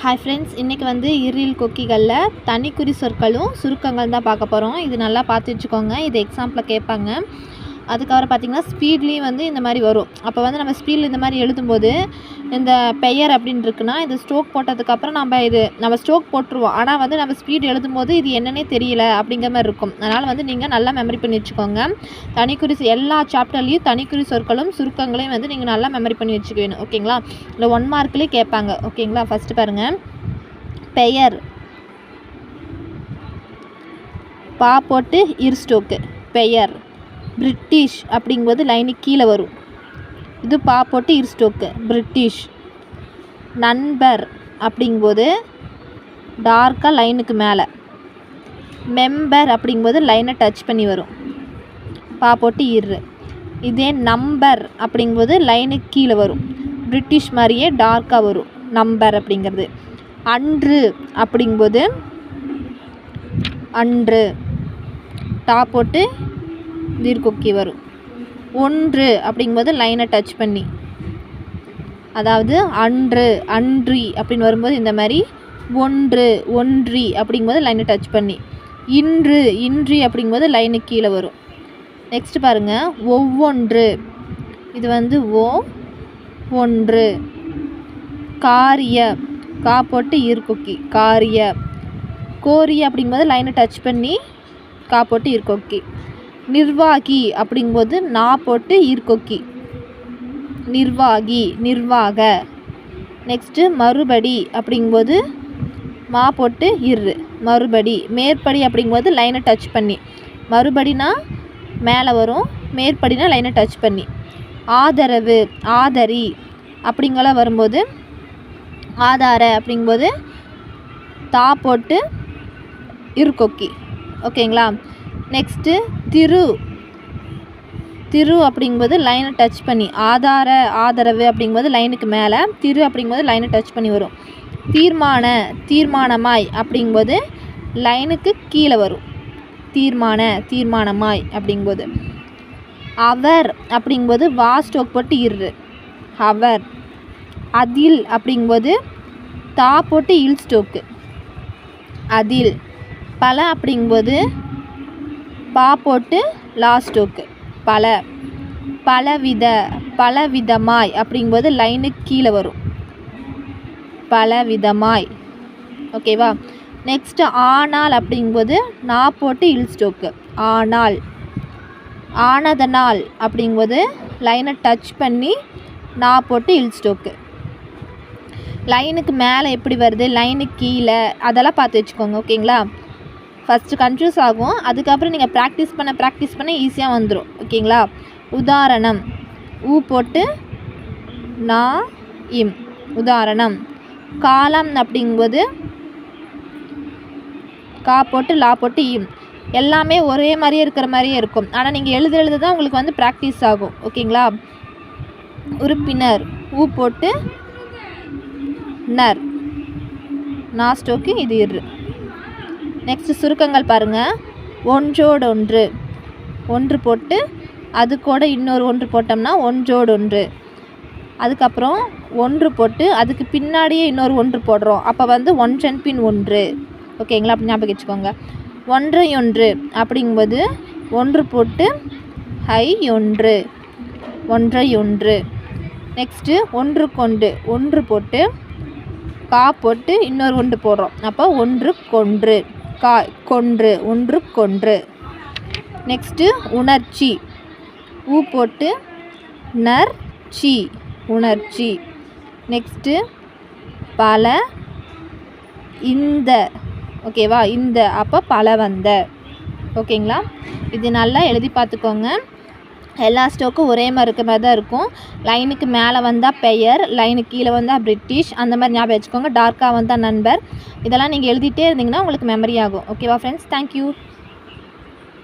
Hi friends இன்றைக்கி வந்து இருள் கொக்கிகளில் தனிக்குறி சொற்களும் சுருக்கங்கள் தான் பார்க்க போகிறோம் இது நல்லா பார்த்து வச்சுக்கோங்க. இது எக்ஸாம்பிளில் கேட்பாங்க. அதுக்கப்புறம் பார்த்திங்கன்னா ஸ்பீட்லேயும் வந்து இந்த மாதிரி வரும். அப்போ வந்து நம்ம ஸ்பீடில் இந்த மாதிரி எழுதும்போது இந்த பெயர் அப்படின்னு இருக்குன்னா இது ஸ்ட்ரோக் போட்டதுக்கப்புறம் நம்ம இது நம்ம ஸ்ட்ரோக் போட்டுருவோம். ஆனால் வந்து நம்ம ஸ்பீட் எழுதும்போது இது என்னன்னே தெரியல அப்படிங்கிற மாதிரி இருக்கும். அதனால் வந்து நீங்கள் நல்லா மெமரி பண்ணி வச்சுக்கோங்க. தனிக்குறி எல்லா சாப்டர்லேயும் தனிக்குறி சொற்களும் சுருக்கங்களையும் வந்து நீங்கள் நல்லா மெமரி பண்ணி வச்சுக்க வேணும். ஓகேங்களா இல்லை ஒன் மார்க்லேயே கேட்பாங்க. ஓகேங்களா ஃபஸ்ட்டு பாருங்கள் பெயர். பா போட்டு இர் ஸ்டோக்கு பெயர். பிரிட்டிஷ் அப்படிங்கும்போது லைனுக்கு கீழே வரும். இது பா போட்டு இருஸ்டோக்கு பிரிட்டிஷ் நண்பர் அப்படிங்கும்போது டார்க்காக லைனுக்கு மேலே. மெம்பர் அப்படிங்கும்போது லைனை டச் பண்ணி வரும். பா போட்டு இரு. இதே நம்பர் அப்படிங்கும்போது லைனுக்கு கீழே வரும். பிரிட்டிஷ் மாதிரியே டார்க்காக வரும். நம்பர் அப்படிங்கிறது. அன்று அப்படிங்கும்போது அன்று. டா போட்டு தீர்க்கொக்கி வரும். ஒன்று அப்படிங்கும்போது லைனை டச் பண்ணி. அதாவது அன்று அன்றி அப்படின்னு வரும்போது இந்த மாதிரி ஒன்று ஒன்றி அப்படிங்கும்போது லைனை டச் பண்ணி. இன்று இன்றி அப்படிங்கும்போது லைனுக்கு கீழே வரும். நெக்ஸ்ட் பாருங்கள் ஒவ்வொன்று. இது வந்து ஓ ஒன்று. காரிய. கா போட்டு ஈர்க்கொக்கி. காரிய. கோரிய அப்படிங்கும்போது லைனை டச் பண்ணி கா போட்டு ஈர்க்கொக்கி. நிர்வாகி அப்படிங்கும்போது நா போட்டு ஈர்க்கொக்கி நிர்வாகி நிர்வாக. நெக்ஸ்ட்டு மறுபடி அப்படிங்கும்போது மா போட்டு இரு. மறுபடி மேற்படி அப்படிங்கும்போது லைனை டச் பண்ணி. மறுபடினா மேலே வரும் மேற்படினா லைனை டச் பண்ணி. ஆதரவு ஆதரி அப்படிங்கலாம் வரும்போது ஆதார அப்படிங்கும்போது தா போட்டு இருக்கொக்கி ஓகேங்களா? நெக்ஸ்ட்டு திரு. திரு அப்படிங்கும்போது லைனை டச் பண்ணி ஆதார ஆதரவு அப்படிங்கும்போது லைனுக்கு மேலே திரு அப்படிங்கும்போது லைனை டச் பண்ணி வரும். தீர்மான தீர்மானமாய் அப்படிங்கும்போது லைனுக்கு கீழே வரும். தீர்மான தீர்மானமாய் அப்படிங்கும்போது. அவர் அப்படிங்கும்போது வா ஸ்டோக் போட்டு இரு. அவர். அதில் அப்படிங்கும்போது தா போட்டு இல் ஸ்டோக்கு அதில். பல அப்படிங்கும்போது பா போட்டு லா ஸ்டோக்கு பல பலவித பலவிதமாய் அப்படிங்கும்போது லைனுக்கு கீழே வரும். பலவிதமாய். ஓகேவா நெக்ஸ்ட்டு ஆனால் அப்படிங்கும்போது நான் போட்டு இல் ஸ்டோக்கு ஆனால் ஆனதனால் அப்படிங்கும்போது லைனை டச் பண்ணி நான் போட்டு இல் ஸ்டோக்கு லைனுக்கு மேலே எப்படி வருது? லைனுக்கு கீழே. அதெல்லாம் பார்த்து வச்சுக்கோங்க ஓகேங்களா ஃபஸ்ட்டு கன்ஃபியூஸ் ஆகும். அதுக்கப்புறம் நீங்கள் ப்ராக்டிஸ் பண்ண ப்ராக்டிஸ் பண்ண ஈஸியாக வந்துடும் ஓகேங்களா? உதாரணம். ஊ போட்டு நா இம். உதாரணம். காலம் அப்படிங்கும்போது கா போட்டு லா போட்டு இம். எல்லாமே ஒரே மாதிரியே இருக்கிற மாதிரியே இருக்கும். ஆனால் நீங்கள் எழுத எழுத தான் உங்களுக்கு வந்து ப்ராக்டிஸ் ஆகும். ஓகேங்களா? உறுப்பினர். ஊ போட்டு நர் நாஸ்டோக்கு இது இரு. நெக்ஸ்ட் சுருக்கங்கள் பாருங்கள் ஒன்றோடொன்று. ஒன்று போட்டு அது கூட இன்னொரு ஒன்று போட்டோம்னா ஒன்றோடொன்று. அதுக்கப்புறம் ஒன்று போட்டு அதுக்கு பின்னாடியே இன்னொரு ஒன்று போடுறோம். அப்போ வந்து ஒன்றன் பின் ஒன்று. ஓகேங்களா? அப்படி ஞாபகம் வச்சுக்கோங்க. ஒன்றை ஒன்று அப்படிங்கும்போது ஒன்று போட்டு ஹை ஒன்று. ஒன்றை ஒன்று. நெக்ஸ்ட்டு ஒன்று. கொண்டு ஒன்று போட்டு கா போட்டு இன்னொரு ஒன்று போடுறோம். அப்போ ஒன்று. கொன்று கா கொன்று ஒன்று கொன்று. நெக்ஸ்ட்டு உணர்ச்சி. ஊ போட்டு நர் சி உணர்ச்சி. நெக்ஸ்ட்டு பல இந்த. ஓகேவா இந்த. அப்போ பல வந்த. ஓகேங்களா இது நல்லா எழுதி பார்த்துக்கோங்க. எல்லா ஸ்டோக்கும் ஒரே மாதிரி இருக்க மாதிரி தான் இருக்கும். லைனுக்கு மேலே வந்தால் பெயர் லைனுக்கு கீழே வந்தால் பிரிட்டிஷ் அந்த மாதிரி ஞாபகம் வச்சுக்கோங்க. டார்க்காக வந்தால் நண்பர். இதெல்லாம் நீங்கள் எழுதிட்டே இருந்தீங்கன்னா உங்களுக்கு மெமரி ஆகும். ஓகேவா ஃப்ரெண்ட்ஸ் தேங்க்யூ